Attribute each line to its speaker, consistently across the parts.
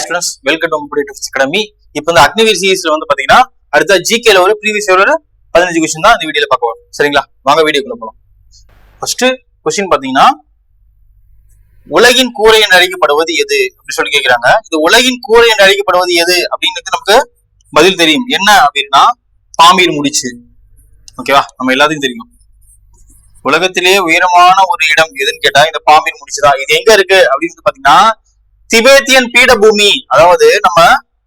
Speaker 1: Hi students welcome to competitive academy இப்போ இந்த அக்னிவீர் சீரிஸ்ல வந்து பாத்தீங்கன்னா அடுத்த ஜிகேல ஒரு ப்ரீவியஸ் ஒரு பதினஞ்சு கொஸ்டின் தான் இந்த வீடியோல பார்க்க வரும் சரிங்களா? வாங்க வீடியோக்குள்ள போகலாம் ஃபர்ஸ்ட் கொஸ்டின் பாத்தீங்கன்னா உலகின் கூரை என்று அழைக்கப்படுவது எது? அப்படின்னு சொல்லி கேட்கிறாங்க இந்த உலகின் கூரை என்று அழைக்கப்படுவது எது? அப்படிங்கிறது நமக்கு பதில் தெரியும். என்ன அப்படின்னா பாம்பீர் முடிச்சு. ஓகேவா நம்ம எல்லாத்துக்கும் தெரியும். உலகத்திலேயே உயரமான ஒரு இடம் எதுன்னு கேட்டா இந்த பாம்பீர் முடிச்சுதான். இது எங்க இருக்கு? அப்படின்னு பாத்தீங்கன்னா திபேத்தியன் பீடபூமி. அதாவது நம்ம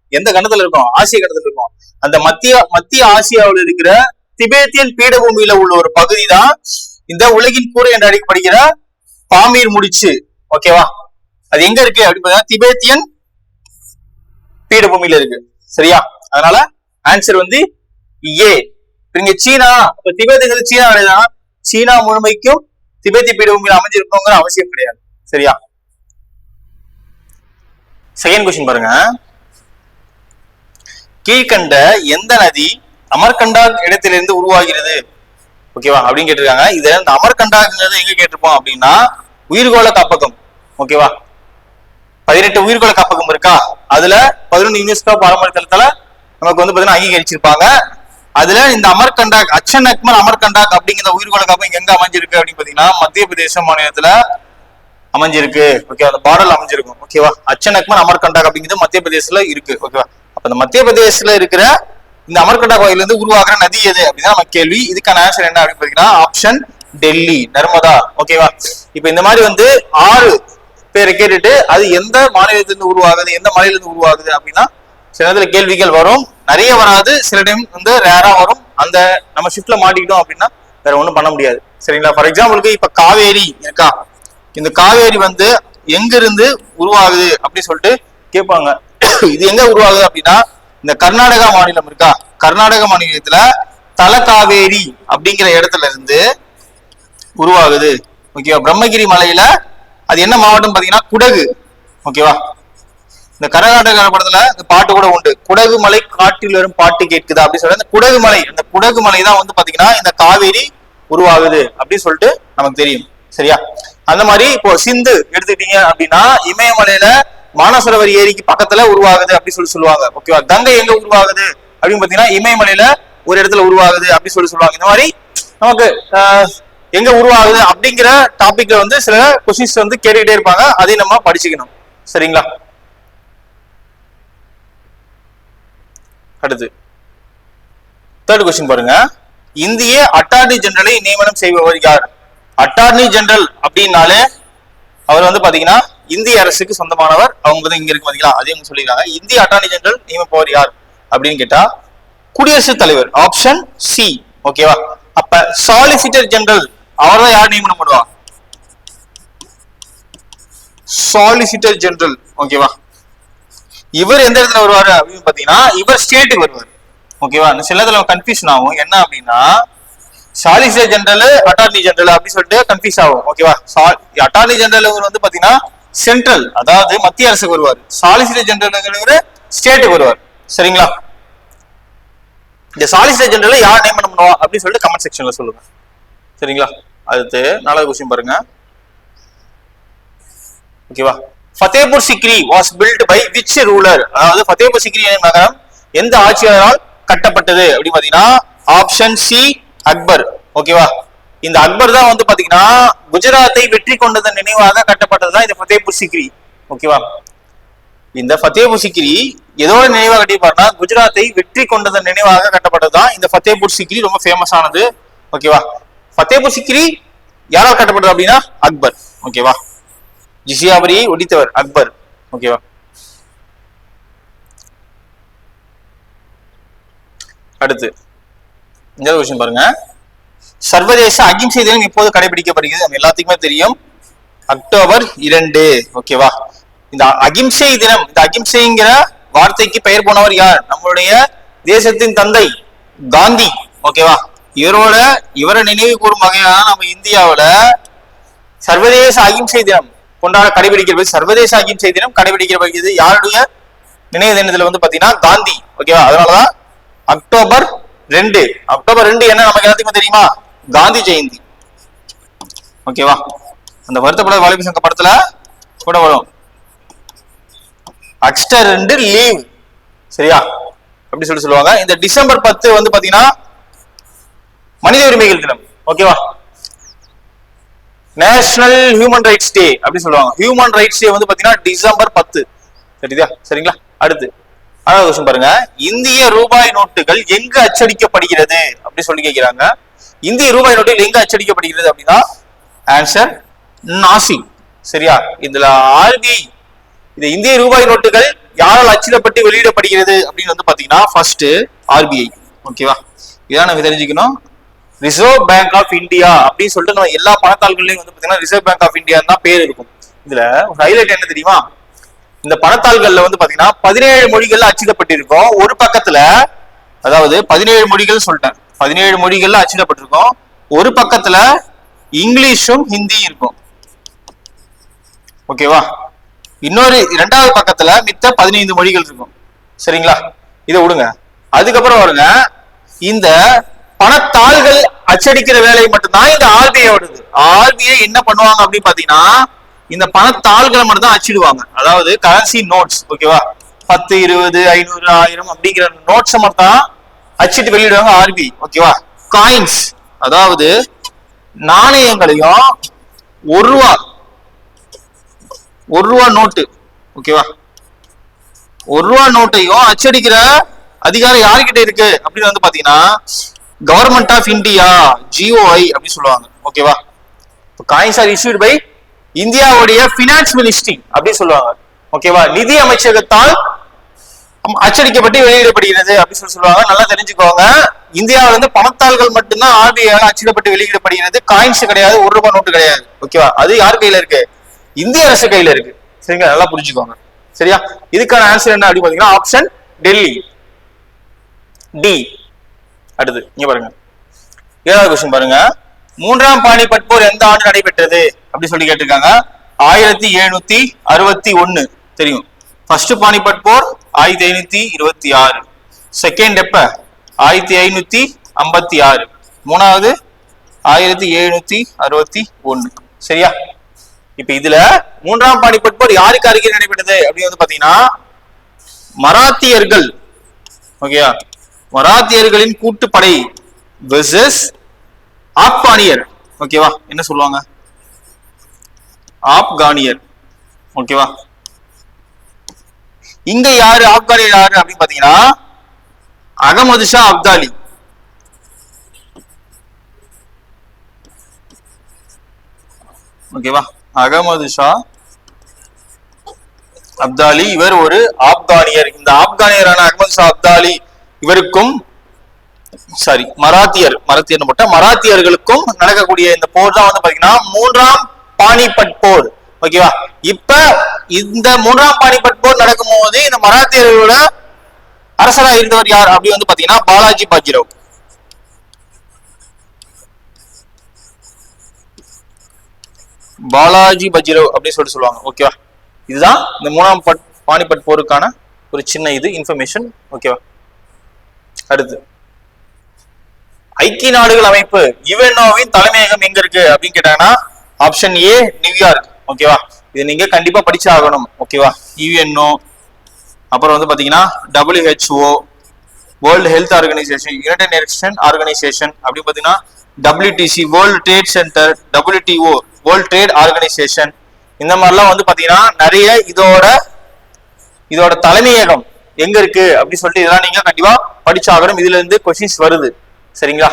Speaker 1: எந்த கண்டத்துல இருக்கோம்? ஆசிய கண்டத்துல இருக்கோம். அந்த மத்திய மத்திய ஆசியாவில் இருக்கிற திபேத்தியன் பீடபூமியில உள்ள ஒரு பகுதி தான் இந்த உலகின் கூரை என்று அழைக்கப்படுகிற பாமீர் முடிச்சு. ஓகேவா அது எங்க இருக்கு? அப்படின்னு திபேத்தியன் பீடபூமியில இருக்கு. சரியா? அதனால ஆன்சர் வந்து ஏ இங்க சீனா. இப்ப திபேத்துங்கிறது சீனா கிடையாது சீனா முழுமைக்கும் திபேத்தி பீடபூமியில் அமைஞ்சிருக்கோங்கிற அவசியம் கிடையாது. சரியா? செகண்ட் கொஸ்டின் பாருங்க. கீழ்கண்ட எந்த நதி அமர்கண்டா இடத்திலிருந்து உருவாகிறது? ஓகேவா அப்படின்னு கேட்டிருக்காங்க. இது இந்த அமர்கண்டாங்கிறது எங்க கேட்டிருப்போம் அப்படின்னா உயிர்கோள காப்பகம். ஓகேவா பதினெட்டு உயிர்கோள காப்பகம் இருக்கா? அதுல பதினொன்று யுனெஸ்கோ பாரம்பரியத்துல நமக்கு வந்து பாத்தீங்கன்னா அங்கீகரிச்சிருப்பாங்க. அதுல இந்த அமர்கண்டாக் அச்சன் அக்மல் அமர்கண்டாக் அப்படிங்கிற உயிர்கோள காப்பகம் எங்க அமைஞ்சிருக்கு அப்படின்னு பாத்தீங்கன்னா மத்திய பிரதேச மாநிலத்துல அமைஞ்சிருக்கு. ஓகேவா அந்த பாடல் அமைஞ்சிருக்கும். ஓகேவா அச்சன் அக்மன் அமர்கண்டாக் அப்படிங்கிறது மத்திய பிரதேசத்துல இருக்கு ஓகேவா அப்ப இந்த மத்திய பிரதேசத்துல இருக்கிற இந்த அமர்கண்டா கோயில் இருந்து உருவாகிற நதி எது அப்படின்னா நம்ம கேள்வி. இதுக்கான ஆன்சர் என்ன அப்படின்னு பாத்தீங்கன்னா ஆப்ஷன் டெல்லி நர்மதா. ஓகேவா இப்ப இந்த மாதிரி வந்து ஆறு பேரை கேட்டுட்டு அது எந்த மாநிலத்திலிருந்து உருவாகுது எந்த மாநிலத்திலிருந்து உருவாகுது அப்படின்னா சில நேரத்துல கேள்விகள் வரும். நிறைய வராது. சில டைம் வந்து ரேரா வரும். அந்த நம்ம ஷிஃப்ட்ல மாட்டிக்கிட்டோம் அப்படின்னா வேற ஒண்ணும் பண்ண முடியாது. சரிங்களா? ஃபார் எக்ஸாம்பிளுக்கு இப்ப காவேரி இருக்கா? இந்த காவேரி வந்து எங்கிருந்து உருவாகுது அப்படின்னு சொல்லிட்டு கேட்பாங்க. இது எங்க உருவாகுது அப்படின்னா இந்த கர்நாடகா மாநிலம் இருக்கா? கர்நாடக மாநிலத்துல தலகாவேரி அப்படிங்கிற இடத்துல இருந்து உருவாகுது. ஓகேவா? பிரம்மகிரி மலையில அது என்ன மாவட்டம் பாத்தீங்கன்னா குடகு. ஓகேவா? இந்த கர்நாடக படத்துல இந்த பாட்டு கூட உண்டு. குடகு மலை காட்டில் வரும் பாட்டு கேட்குதா அப்படின்னு சொல்ற இந்த குடகு மலை இந்த குடகு மலை தான் வந்து பாத்தீங்கன்னா இந்த காவேரி உருவாகுது அப்படின்னு சொல்லிட்டு நமக்கு தெரியும். சரியா? அந்த மாதிரி இப்போ சிந்து எடுத்துக்கிட்டீங்க அப்படின்னா இமயமலையில மானசரவர் ஏரிக்கு பக்கத்துல உருவாகுது அப்படின்னு சொல்லி சொல்லுவாங்க. ஓகேவா கங்கை எங்க உருவாகுது? அப்படின்னு பாத்தீங்கன்னா இமயமலையில ஒரு இடத்துல உருவாகுது அப்படின்னு சொல்லி சொல்லுவாங்க. இந்த மாதிரி நமக்கு எங்க உருவாகுது அப்படிங்கிற டாபிக்ல வந்து சில கொஸ்டின்ஸ் வந்து கேட்டுக்கிட்டே இருப்பாங்க. அதையும் நம்ம படிச்சுக்கணும். சரிங்களா? அடுத்து. தேர்ட் கொஸ்டின் பாருங்க. இந்திய அட்டார்னி ஜெனரலை நியமனம் செய்பவர் யார்? அட்டார்னி ஜெனரல் அப்படின்னாலே அவர் வந்து பாத்தீங்கன்னா இந்திய அரசுக்கு சொந்தமானவர். அவங்க வந்து இங்க இருக்கு பாத்தீங்களா? அதே சொல்லிருக்காங்க இந்திய அட்டார்னி ஜெனரல் நியமிப்பவர் யார் அப்படின்னு கேட்டா குடியரசுத் தலைவர் ஆப்ஷன் சி ஓகேவா அப்ப சாலிசிட்டர் ஜெனரல் அவர் தான் யார் நியமனம் பண்ணுவா? சாலிசிட்டர் ஜெனரல் ஓகேவா இவர் எந்த இடத்துல வருவாரு அப்படின்னு பாத்தீங்கன்னா இவர் ஸ்டேட்டுக்கு வருவார். ஓகேவா சில இடத்துல கன்ஃபியூஷன் ஆகும். என்ன அப்படின்னா சாலிசிட்டர் ஜெனரல் அட்டார்னி ஜெனரல் அப்படின்னு சொல்லிட்டு கன்ஃபியூஸ் ஆகும். ஓகேவா அட்டார்னி ஜெனரல் வந்து பாத்தீங்கன்னா சென்ட்ரல் அதாவது மத்திய அரசுக்கு வருவார். சாலிசிட்டர் ஜெனரல் ஸ்டேட்டுக்கு வருவார். சரிங்களா? இந்த சாலிசிட்டர் ஜெனரல் யார் நியமனம் பண்ணுவா அப்படின்னு சொல்லிட்டு கமெண்ட் செக்ஷன்ல சொல்லுங்க. சரிங்களா? அடுத்து நாலாவது கொஸ்டின் பாருங்க. ஓகேவா Fatehpur Sikri was built by which ruler அதாவது ஃபத்தேபூர் சிக்ரி நகரம் எந்த ஆட்சியாளரால் கட்டப்பட்டது? அப்படின்னு பாத்தீங்கன்னா ஆப்ஷன் சி அக்பர் ஓகேவா இந்த அக்பர் தான் வந்து பாத்தீங்கன்னா குஜராத்தை வெற்றி கொண்டதன் நினைவாக கட்டப்பட்டதுதான் இந்த ஃபத்தேபூர் சிக்ரி ஓகேவா இந்த ஃபத்தேபூர் சிக்ரி எதோட நினைவாக கட்டிப்பாருன்னா குஜராத்தை வெற்றி கொண்டதன் நினைவாக கட்டப்பட்டதுதான் இந்த ஃபத்தேபூர் சிக்ரி ரொம்ப ஃபேமஸ் ஆனது ஓகேவா ஃபத்தேபூர் சிக்ரி யாரால் கட்டப்பட்டது அப்படின்னா அக்பர் ஓகேவா ஜிசியாபரியை ஒடித்தவர் அக்பர் ஓகேவா அடுத்து இந்த விஷயம் பாருங்க. சர்வதேச அகிம்சை தினம் இப்போது கடைபிடிக்கப்படுகிறது. நம்ம எல்லாத்துக்குமே தெரியும். அக்டோபர் இரண்டு. ஓகேவா இந்த அகிம்சை தினம் இந்த அகிம்சைங்கிற வார்த்தைக்கு பெயர் போனவர் யார்? நம்மளுடைய தேசத்தின் தந்தை காந்தி. ஓகேவா இவரோட இவரை நினைவு கூறும் வகையான நம்ம இந்தியாவுல சர்வதேச அகிம்சை தினம் கொண்டாட கடைபிடிக்கிறது சர்வதேச அகிம்சை தினம் கடைபிடிக்கப்படுகிறது. யாருடைய நினைவு தினத்துல வந்து பாத்தீங்கன்னா காந்தி. ஓகேவா அதனாலதான் அக்டோபர் ரெண்டு. அக்டோபர் ரெண்டு என்ன நமக்கு எல்லாத்துக்குமே தெரியுமா? காந்தி ஜெயந்தி. ஓகேவா அந்த வருத்தப்படாத வாலிப சங்க படத்துல கூட வரும். அக்ஸ்டர் ரெண்டு லீவ். சரியா? அப்படி சொல்லி சொல்லுவாங்க. இந்த டிசம்பர் பத்து வந்து பாத்தீங்கன்னா மனித உரிமைகள் தினம். ஓகேவா நேஷனல் ஹியூமன் ரைட்ஸ் டே அப்படி சொல்லுவாங்க. ஹியூமன் ரைட்ஸ் டே வந்து பாத்தீங்கன்னா டிசம்பர் பத்து. சரிதா? சரிங்களா? அடுத்து. அதாவது கொஸ்டின் பாருங்க. இந்திய ரூபாய் நோட்டுகள் எங்கு அச்சடிக்கப்படுகிறது? அப்படி சொல்லி கேட்கிறாங்க இந்திய ரூபாய் நோட்டுகள் எங்க அச்சடிக்கப்படுகிறது அப்படின்னா ஆன்சர் நாசி சரியா? இதுல ஆர்பிஐ இந்த இந்திய ரூபாய் நோட்டுகள் யாரால் அச்சிடப்பட்டு வெளியிடப்படுகிறது அப்படின்னு வந்து பாத்தீங்கன்னா ஃபர்ஸ்ட் ஆர்பிஐ. ஓகேவா இதான் நம்ம தெரிஞ்சுக்கணும். ரிசர்வ் பேங்க் ஆஃப் இந்தியா அப்படின்னு சொல்லிட்டு நம்ம எல்லா பணத்தாள்கள்லயும் வந்து பாத்தீங்கன்னா ரிசர்வ் பேங்க் ஆஃப் இந்தியா தான் பேர் இருக்கும். இதுல ஹைலைட் என்ன தெரியுமா? இந்த பணத்தாள்கள்ல வந்து பாத்தீங்கன்னா பதினேழு மொழிகள்ல அச்சிடப்பட்டிருக்கும். ஒரு பக்கத்துல அதாவது பதினேழு மொழிகள் சொல்லிட்டேன். பதினேழு மொழிகள்ல அச்சிடப்பட்டிருக்கும். ஒரு பக்கத்துல இங்கிலீஷும் ஹிந்தியும் இருக்கும். ஓகேவா? இன்னொரு இரண்டாவது பக்கத்துல மித்த பதினைந்து மொழிகள் இருக்கும். சரிங்களா? இதை விடுங்க. அதுக்கப்புறம் வருங்க. இந்த பணத்தாள்கள் அச்சடிக்கிற வேலையை மட்டும்தான் இந்த ஆர்பிஐ வருது ஆர்பிஐ என்ன பண்ணுவாங்க அப்படின்னு பாத்தீங்கன்னா இந்த பணத்தாள்களை மட்டும் தான் அச்சிடுவாங்க. அதாவது கரன்சி நோட்ஸ் ஓகேவா பத்து இருபது ஐநூறு ஆயிரம் அப்படிங்கிற நோட்ஸை மட்டும் தான் அச்சிட்டு வெளியிடுவாங்க ஆர்பி ஓகேவா காயின்ஸ் அதாவது நாணயங்களையும் ஒரு ரூபா ஒரு ரூபா நோட்டு ஓகேவா ஒரு ரூபா நோட்டையும் அச்சடிக்கிற அதிகாரம் யாருக்கிட்ட இருக்கு? அப்படின்னு வந்து பாத்தீங்கன்னா கவர்மெண்ட் ஆஃப் இந்தியா ஜிஓஐ அப்படின்னு சொல்லுவாங்க ஓகேவா காயின்ஸ் ஆர் issued பை இந்தியாவுடைய பினான்ஸ் மினிஸ்ட்ரி அப்படின்னு சொல்லுவாங்க. ஓகேவா நிதி அமைச்சகத்தால் அச்சடிக்கப்பட்டு வெளியிடப்படுகிறது அப்படின்னு சொல்லி சொல்லுவாங்க. நல்லா தெரிஞ்சுக்கோங்க. இந்தியாவில இருந்து பணத்தாள்கள் மட்டும்தான் ஆர்பிஐயால் அச்சிடப்பட்டு வெளியிடப்படுகிறது. காயின்ஸ் கிடையாது ஒரு ரூபாய் நோட்டு கிடையாது. ஓகேவா அது யார் கையில இருக்கு? இந்திய அரசு கையில இருக்கு. சரிங்களா? நல்லா புரிஞ்சுக்கோங்க. சரியா? இதுக்கான ஆன்சர் என்ன அப்படின்னு பாத்தீங்கன்னா ஆப்ஷன் டெல்லி டி அடுத்து இங்க பாருங்க. ஏழாவது கொஸ்டின் பாருங்க. மூன்றாம் பானிபட் போர் எந்த ஆண்டு நடைபெற்றது? அப்படி சொல்லி கேட்டிருக்காங்க. ஆயிரத்தி எழுநூத்தி அறுபத்தி ஒன்னு தெரியும். ஃபர்ஸ்ட் பானிபட் போர் ஆயிரத்தி ஐநூத்தி இருபத்தி ஆறு. செகண்ட் எப்ப? ஆயிரத்தி ஐநூத்தி ஐம்பத்தி ஆறு. மூணாவது ஆயிரத்தி எழுநூத்தி அறுபத்தி ஒன்னு சரியா? இப்ப இதுல மூன்றாம் பானிபட் போர் யாருக்கு அருகில் நடைபெற்றது? அப்படின்னு வந்து பாத்தீங்கன்னா மராத்தியர்கள். ஓகேயா? மராத்தியர்களின் கூட்டுப்படை வெர்சஸ் ஆப்கானியர் ஓகேவா? என்ன சொல்லுவாங்க? ஆப்கானியர். ஓகேவா இங்க யாரு? ஆப்கானியர் யாரு அப்படின்னு பாத்தீங்கன்னா அகமது ஷா அப்தாலி. ஓகேவா அகமது ஷா அப்தாலி இவர் ஒரு ஆப்கானியர். இந்த ஆப்கானியரான அகமது ஷா அப்தாலி இவருக்கும் சாரி மராத்தியர். மராத்தியர் போட்ட மராத்தியர்களுக்கும் நடக்கக்கூடிய இந்த போர் தான் வந்து பாத்தீங்கன்னா மூன்றாம் பானிபட் போர் ஓகேவா? இப்ப இந்த மூன்றாம் பானிபட் போர் நடக்கும் போது இந்த மராத்தியர்களோட அரசராக இருந்தவர் யார் அப்படி வந்து பாத்தீங்கன்னா பாலாஜி பாஜிராவ். பாலாஜி பஜிரவ் அப்படின்னு சொல்லிட்டு சொல்லுவாங்க. ஓகேவா? இதுதான் இந்த மூணாம் பட் பானிபட் போருக்கான ஒரு சின்ன இது இன்ஃபர்மேஷன் ஓகேவா? அடுத்து. ஐக்கிய நாடுகள் அமைப்பு யுஎன்ஓவின் தலைமையகம் எங்க இருக்கு அப்படின்னு கேட்டாங்கன்னா ஆப்ஷன் ஏ நியூயார்க் ஓகேவா இது நீங்க கண்டிப்பா படிச்சு ஆகணும் ஓகேவா யூஎன்ஓ அப்புறம் வந்து பாத்தீங்கன்னா WHO world health organisation United Nation organisation அப்படி பாத்தீங்கன்னா WTC world trade centre WTO world trade organisation இந்த மாதிரிலாம் வந்து பாத்தீங்கன்னா நிறைய இதோட இதோட தலைமையகம் எங்க இருக்கு? அப்படி சொல்லிட்டு இதெல்லாம் நீங்க கண்டிப்பா படிச்சாகணும். இதுல இருந்து கொஸ்டின்ஸ் வருது. சரிங்களா?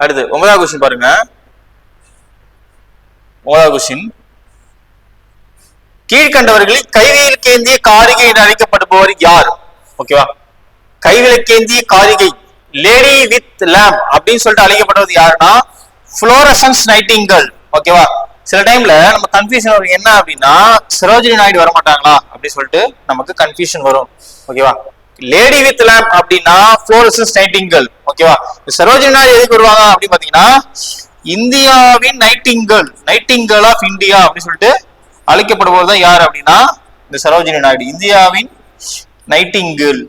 Speaker 1: அடுத்து ஒன்பதாவது கொஸ்டின் பாருங்க. ஒன்பதாவது கொஸ்டின் கீழ்கண்டவர்களில் கைவியல் கேந்திய காரிகை என்று அழைக்கப்படுபவர் யார்? ஓகேவா கைவிளக்கேந்திய காரிகை லேடி வித் லேம் அப்படின்னு சொல்லிட்டு அழைக்கப்படுவது யாருன்னா புளோரசன்ஸ் நைட்டிங்கல் ஓகேவா சில டைம்ல நம்ம கன்ஃபியூஷன் வரும். என்ன அப்படின்னா சரோஜினி நாயுடு வர மாட்டாங்களா அப்படின்னு சொல்லிட்டு நமக்கு கன்ஃபியூஷன் வரும். ஓகேவா லேடி வித் லேம்ப் அப்படின்னா புளோரசன்ஸ் நைட்டிங்கல் ஓகேவா சரோஜினி நாயுடு எதுக்கு வருவாங்க அப்படின்னு பாத்தீங்கன்னா இந்தியாவின் நைட்டிங்கல் நைட்டிங்கல் ஆஃப் இந்தியா அப்படின்னு சொல்லிட்டு அழைக்கப்படுபவர் தான் யார் அப்படின்னா இந்த சரோஜினி நாயுடு. இந்தியாவின் நைட்டிங்கல்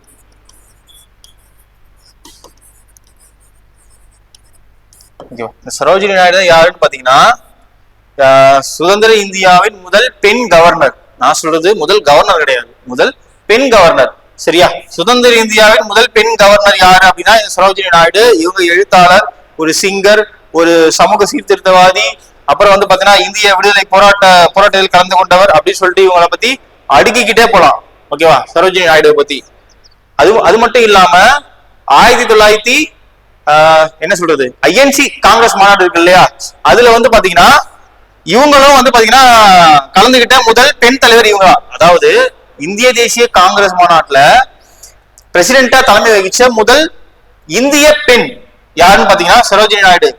Speaker 1: இந்த சரோஜினி நாயுடு தான் யாருன்னு பாத்தீங்கன்னா சுதந்திர இந்தியாவின் முதல் பெண் கவர்னர் நான் சொல்றது முதல் கவர்னர் கிடையாது. முதல் பெண் கவர்னர் சரியா? சுதந்திர இந்தியாவின் முதல் பெண் கவர்னர் யாரு அப்படின்னா சரோஜினி நாயுடு. இவங்க எழுத்தாளர் ஒரு சிங்கர் ஒரு சமூக சீர்திருத்தவாதி அப்புறம் வந்து பாத்தீங்கன்னா இந்திய விடுதலை போராட்ட போராட்டத்தில் கலந்து கொண்டவர் அப்படின்னு சொல்லிட்டு இவங்களை பத்தி அடுக்கிக்கிட்டே போலாம். ஓகேவா சரோஜினி நாயுடுவை பத்தி. அது அது மட்டும் இல்லாம ஆயிரத்தி தொள்ளாயிரத்தி என்ன சொல்றது? ஐஎன்சி காங்கிரஸ் மாநாடு இருக்கு இல்லையா? அதுல வந்து பாத்தீங்கன்னா இவங்களும் வந்து பாத்தீங்கன்னா கலந்துகிட்ட முதல் பெண் தலைவர் இவங்க. அதாவது இந்திய தேசிய காங்கிரஸ் மாநாட்டுல பிரசிடென்டா தலைமை வகிச்ச முதல் இந்திய பெண் யாருன்னு பாத்தீங்கன்னா சரோஜினி நாயுடு.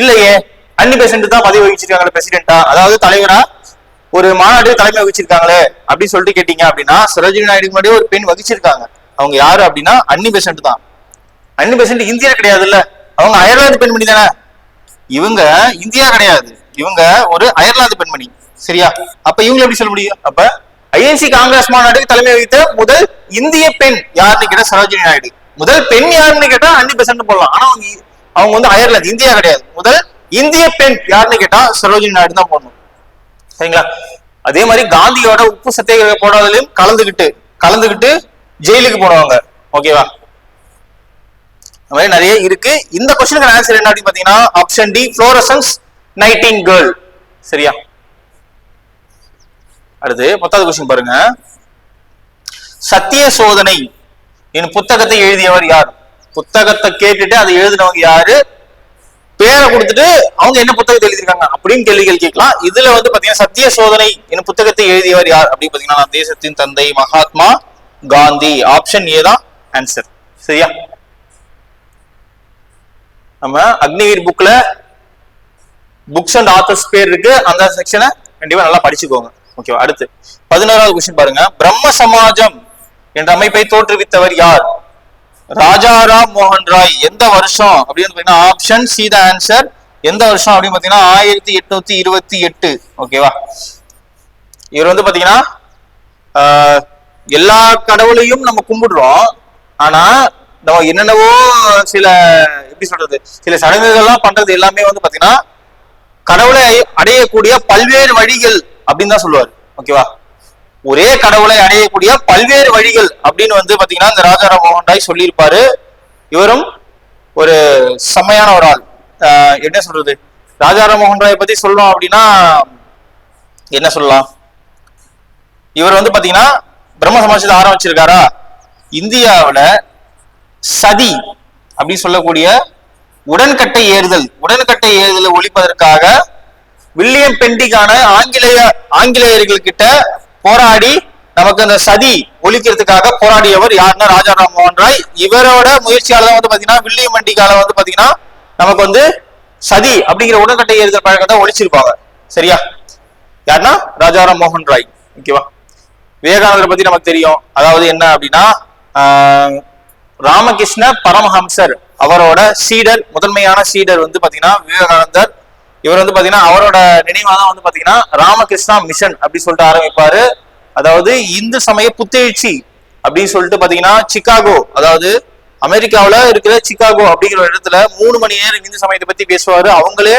Speaker 1: இல்லையே. அன்னி பெசன்ட் தான் பதவி வகிச்சிருக்காங்களே பிரசிடென்டா அதாவது தலைவரா? ஒரு மாநாடு தலைமை வகிச்சிருக்காங்களே அப்படின்னு சொல்லிட்டு கேட்டீங்க அப்படின்னா சரோஜினி நாயுடுக்கு முன்னாடி ஒரு பெண் வகிச்சிருக்காங்க. அவங்க யாரு அப்படின்னா அன்னி பெசன்ட் தான். அன்னி பெசன்ட் இந்தியா கிடையாதுல்ல. அவங்க அயர்லாந்து பெண்மணி தானே? இவங்க இந்தியா கிடையாது. இவங்க ஒரு அயர்லாந்து பெண்மணி. சரியா? அப்ப இவங்க எப்படி சொல்ல முடியும்? அப்ப ஐஎன்சி காங்கிரஸ் மாநாட்டுக்கு தலைமை வகித்த முதல் இந்திய பெண் யாருன்னு கேட்டா சரோஜினி நாயுடு. முதல் பெண் யாருன்னு கேட்டா அன்னி பெசன்ட் போடலாம். ஆனா அவங்க அவங்க வந்து அயர்லாந்து இந்தியா கிடையாது. முதல் இந்திய பெண் யாருன்னு கேட்டா சரோஜினி நாயுடு தான் போடணும். சரிங்களா? அதே மாதிரி காந்தியோட உப்பு சத்தியாகிரக போராட்டத்திலும் கலந்துகிட்டு கலந்துகிட்டு ஜெயிலுக்கு போனவங்க. ஓகேவா அந்த மாதிரி நிறைய இருக்கு. இந்த கொஸ்டினுக்கு ஆன்சர் என்ன அப்படின்னு பாத்தீங்கன்னா option D Florence Nightingale சரியா? அடுத்து பத்தாவது கொஸ்டின் பாருங்க. சத்திய சோதனை என் புத்தகத்தை எழுதியவர் யார்? புத்தகத்தை கேட்டுட்டு அதை எழுதினவங்க யாரு? பேரை கொடுத்துட்டு அவங்க என்ன புத்தகத்தை எழுதியிருக்காங்க அப்படின்னு கேள்விகள் கேட்கலாம். இதுல வந்து பாத்தீங்கன்னா சத்திய சோதனை என் புத்தகத்தை எழுதியவர் யார் அப்படின்னு பாத்தீங்கன்னா நான் தேசத்தின் தந்தை மகாத்மா காந்தி. ஆப்ஷன் ஏ தான் ஆன்சர் சரியா? நம்ம அக்னிவீர் புக்ல புக்ஸ் அண்ட் ஆத்தர்ஸ் பேர் இருக்கு. அந்த செக்ஷனை கண்டிப்பா நல்லா படிச்சுக்கோங்க. ஓகேவா அடுத்து பதினோராவது கொஸ்டின் பாருங்க. பிரம்ம சமாஜம் என்ற அமைப்பை தோற்றுவித்தவர் யார்? ராஜாராம் மோகன் ராய் எந்த வருஷம் அப்படின்னு பாத்தீங்கன்னா ஆப்ஷன் சி த ஆன்சர். எந்த வருஷம் அப்படின்னு பாத்தீங்கன்னா ஆயிரத்தி எட்நூத்தி இருபத்தி எட்டு. ஓகேவா இவர் வந்து பாத்தீங்கன்னா எல்லா கடவுளையும் நம்ம கும்பிடுறோம். ஆனா நம்ம என்னென்னவோ சில எப்படி சொல்றது சில சடங்குகள்லாம் பண்றது எல்லாமே வந்து பாத்தீங்கன்னா கடவுளை அடைய- அடையக்கூடிய பல்வேறு வழிகள் அப்படின்னு தான் சொல்லுவார். ஓகேவா ஒரே கடவுளை அடையக்கூடிய பல்வேறு வழிகள் அப்படின்னு வந்து பாத்தீங்கன்னா இந்த ராஜாராம் மோகன் ராய் சொல்லியிருப்பாரு. இவரும் ஒரு செம்மையான ஒரு ஆள். என்ன சொல்றது? ராஜாராம் மோகன் ராயை பத்தி சொல்லணும் அப்படின்னா என்ன சொல்லலாம்? இவர் வந்து பாத்தீங்கன்னா பிரம்ம சமாஜத்தை ஆரம்பிச்சிருக்காரா? இந்தியாவுல சதி அப்படின்னு சொல்லக்கூடிய உடன்கட்டை ஏறுதல் உடன்கட்டை ஏறுதலை ஒழிப்பதற்காக வில்லியம் பெண்டிக்கான ஆங்கிலேய ஆங்கிலேயர்கள் கிட்ட போராடி நமக்கு அந்த சதி ஒழிக்கிறதுக்காக போராடியவர் யாருன்னா ராஜா ராம்மோகன் ராய். இவரோட முயற்சியால தான் வந்து பாத்தீங்கன்னா வில்லியம் பெண்டிகால வந்து பாத்தீங்கன்னா நமக்கு வந்து சதி அப்படிங்கிற உடன்கட்டை ஏறுதல் பழக்கத்தை ஒழிச்சிருப்பாங்க. சரியா? யாருன்னா ராஜாராம் மோகன் ராய். ஓகேவா? விவேகானந்தரை பத்தி நமக்கு தெரியும். அதாவது என்ன அப்படின்னா ராமகிருஷ்ண பரமஹம்சர் அவரோட சீடர் முதன்மையான சீடர் வந்து பாத்தீங்கன்னா விவேகானந்தர் இவர் வந்து பாத்தீங்கன்னா அவரோட நினைவாக தான் வந்து பாத்தீங்கன்னா ராமகிருஷ்ணா மிஷன் அப்படி சொல்லிட்டு ஆரம்பிப்பாரு. அதாவது இந்து சமய புத்தெழுச்சி அப்படின்னு சொல்லிட்டு பாத்தீங்கன்னா சிகாகோ அதாவது அமெரிக்காவில இருக்கிற சிகாகோ அப்படிங்கிற ஒரு இடத்துல மூணு மணி நேரம் இந்து சமயத்தை பத்தி பேசுவாரு. அவங்களே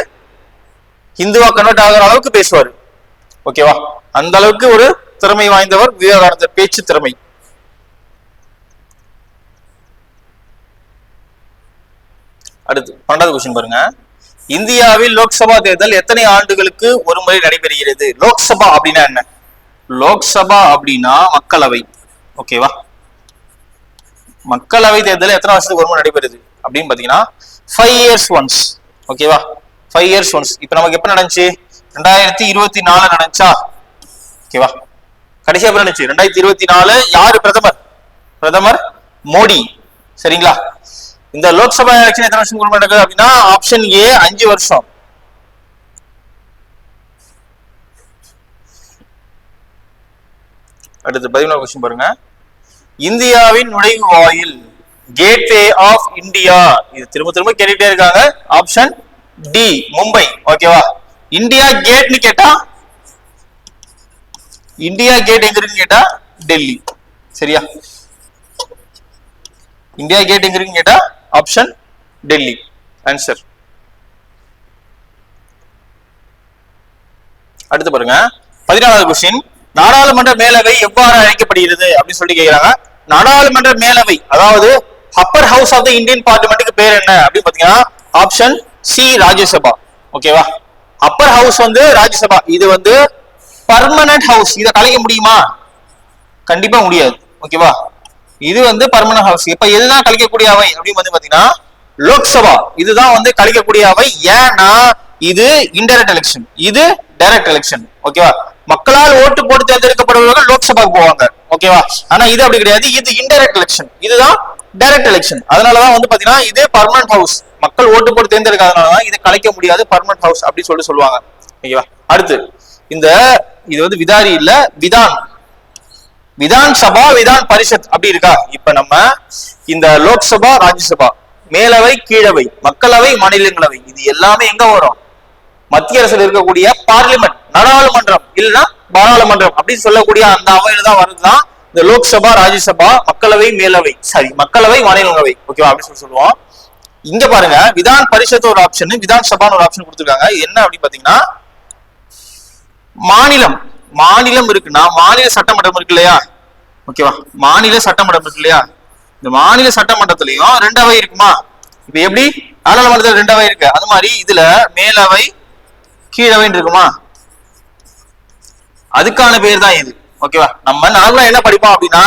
Speaker 1: இந்துவா கன்வெர்ட் ஆகுற அளவுக்கு பேசுவாரு. ஓகேவா அந்த அளவுக்கு ஒரு திறமை வாய்ந்தவர் விவேகானந்தர் பேச்சு திறமை. அடுத்து பன்னெண்டாவது கொஸ்டின் பாருங்க. இந்தியாவில் லோக்சபா தேர்தல் எத்தனை ஆண்டுகளுக்கு ஒரு முறை நடைபெறுகிறது? லோக்சபா அப்படின்னா என்ன? லோக்சபா அப்படின்னா மக்களவை. ஓகேவா மக்களவை தேர்தல் எத்தனை வருஷத்துக்கு ஒரு முறை நடைபெறுது? அப்படின்னு பாத்தீங்கன்னா ஃபைவ் இயர்ஸ் ஒன்ஸ் ஓகேவா ஃபைவ் இயர்ஸ் ஒன்ஸ் இப்போ நமக்கு எப்ப நடந்துச்சு? ரெண்டாயிரத்தி இருபத்தி நாலு நடந்துச்சா? ஓகேவா கடைசியா எப்ப நடந்துச்சு? ரெண்டாயிரத்தி இருபத்தி நாலு யாரு பிரதமர்? பிரதமர் மோடி. சரிங்களா? இந்த லோக்சபா எலெக்ஷன் எத்தனை வருஷம் குடும்பம் நடக்குது அப்படின்னா ஆப்ஷன் ஏ அஞ்சு வருஷம். அடுத்து பதினோரு கொஸ்டின் பாருங்க. இந்தியாவின் நுழைவாயில் கேட்வே ஆஃப் இந்தியா இது திரும்ப திரும்ப கேட்டுட்டே இருக்காங்க. Option D Mumbai. ஓகேவா இந்தியா கேட்னு கேட்டா இந்தியா கேட் எங்க இருக்குன்னு கேட்டா டெல்லி. சரியா? இந்தியா கேட் எங்க இருக்குன்னு கேட்டா ஆப்ஷன் டெல்லி ஆன்சர் அடுத்து பாருங்க. பதினாலாவது கொஸ்டின் நாடாளுமன்ற மேலவை எவ்வாறு அழைக்கப்படுகிறது அப்படின்னு சொல்லி கேக்குறாங்க. நாடாளுமன்ற மேலவை அதாவது upper house of the Indian பார்லிமெண்ட்டுக்கு பேர் என்ன அப்படின்னு பாத்தீங்கன்னா ஆப்ஷன் சி ராஜ்யசபா. ஓகேவா அப்பர் ஹவுஸ் வந்து ராஜ்யசபா. இது வந்து பர்மனன்ட் ஹவுஸ் இதை கலைக்க முடியுமா? கண்டிப்பா முடியாது. ஓகேவா இது வந்து பர்மனன்ட் ஹவுஸ் இப்ப எதுதான் கழிக்கக்கூடிய அவை அப்படின்னு வந்து பாத்தீங்கன்னா லோக்சபா. இதுதான் வந்து கழிக்கக்கூடிய அவை. ஏன்னா இது இன்டைரக்ட் எலெக்ஷன் இது டைரக்ட் எலெக்ஷன் ஓகேவா? மக்களால் ஓட்டு போட்டு தேர்ந்தெடுக்கப்படுபவர்கள் லோக்சபாக்கு போவாங்க. ஓகேவா? ஆனா இது அப்படி கிடையாது. இது இன்டைரக்ட் எலெக்ஷன் இதுதான் டைரக்ட் எலெக்ஷன் அதனாலதான் வந்து பாத்தீங்கன்னா இது பர்மனன்ட் ஹவுஸ் மக்கள் ஓட்டு போட்டு தேர்ந்தெடுக்காதனாலதான் இதை கலைக்க முடியாது பர்மனன்ட் ஹவுஸ் அப்படின்னு சொல்லிட்டு சொல்லுவாங்க. ஓகேவா? அடுத்து இந்த இது வந்து விதாரி இல்ல விதான். விதான் சபா விதான் பரிஷத் அப்படி இருக்கா? இப்ப நம்ம இந்த லோக்சபா ராஜ்யசபா மேலவை கீழவை மக்களவை மாநிலங்களவை இது எல்லாமே எங்க வரும்? மத்திய அரசுல இருக்கக்கூடிய பார்லிமெண்ட் நாடாளுமன்றம் இல்லைன்னா பாராளுமன்றம் அப்படின்னு சொல்லக்கூடிய அந்த அவையில தான் வருதுதான் இந்த லோக்சபா ராஜ்யசபா மக்களவை மேலவை சாரி மக்களவை மாநிலங்களவை ஓகேவா அப்படின்னு சொல்லி சொல்லுவோம். இங்க பாருங்க விதான் பரிஷத் ஒரு ஆப்ஷன் விதான் சபான்னு ஒரு ஆப்ஷன் கொடுத்துருக்காங்க. என்ன அப்படின்னு பாத்தீங்கன்னா மாநிலம் மாநிலம் இருக்குன்னா மாநில சட்டமன்றம் இருக்கு இல்லையா? ஓகேவா மாநில சட்டமன்றம் இருக்கு இல்லையா? இந்த மாநில சட்டமன்றத்திலையும் ரெண்டவை இருக்குமா? இப்ப எப்படி? நாடாளுமன்றத்துல ரெண்டவை இருக்கு. அது மாதிரி இதுல மேலவை கீழவைன்னு இருக்குமா? அதுக்கான பேர் தான் இது. ஓகேவா நம்ம நார்மலா என்ன படிப்போம் அப்படின்னா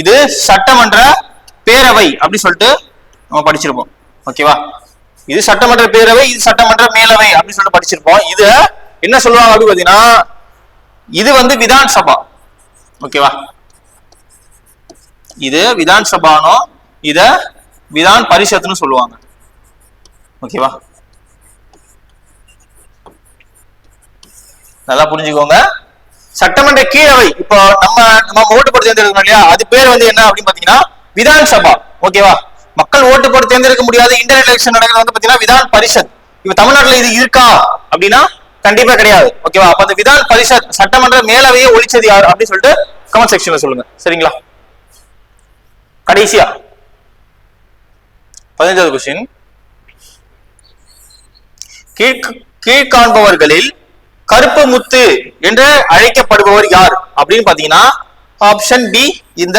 Speaker 1: இது சட்டமன்ற பேரவை அப்படி சொல்லிட்டு நம்ம படிச்சிருப்போம். ஓகேவா இது சட்டமன்ற பேரவை இது சட்டமன்ற மேலவை அப்படின்னு சொல்லிட்டு படிச்சிருப்போம். இது என்ன சொல்லுவாங்க அப்படின்னு பாத்தீங்கன்னா இது வந்து விதான் சபா ஓகேவா? இது விதான் சபானோ இத விதான் பரிஷத்னு சொல்லுவாங்க. ஓகேவா? நல்லா புரிஞ்சுக்கோங்க. சட்டமன்ற கீழவை இப்போ நம்ம நம்ம ஓட்டு போட்டு தேர்ந்தெடுக்கணும் இல்லையா? அது பேர் வந்து என்ன அப்படின்னு பாத்தீங்கன்னா விதான் சபா ஓகேவா? மக்கள் ஓட்டு போட்டு தேர்ந்தெடுக்க முடியாத இன்டர் எலெக்ஷன் நடக்கிறது வந்து பாத்தீங்கன்னா விதான் பரிஷத். இப்ப தமிழ்நாட்டுல இது இருக்கா அப்படின்னா கண்டிப்பா கிடையாது. ஓகேவா அப்ப அந்த விதான் பரிஷத் சட்டமன்ற மேலவையை ஒழிச்சது யார் அப்படின்னு சொல்லிட்டு கமெண்ட் செக்ஷன்ல சொல்லுங்க. சரிங்களா? கடைசியா. பதினஞ்சாவது கொஸ்டின் கீழ் கீழ்காண்பவர்களில் கருப்பு முத்து என்று அழைக்கப்படுபவர் யார்? அப்படின்னு பாத்தீங்கன்னா ஆப்ஷன் பி இந்த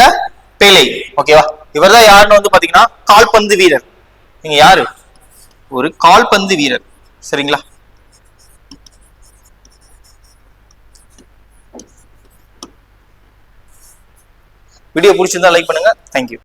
Speaker 1: பேலை ஓகேவா இவர்தான் யாருன்னு வந்து பாத்தீங்கன்னா கால்பந்து வீரர். நீங்க யாரு? ஒரு கால்பந்து வீரர். சரிங்களா? வீடியோ பிடிச்சிருந்தா லைக் பண்ணுங்க. தேங்க்யூ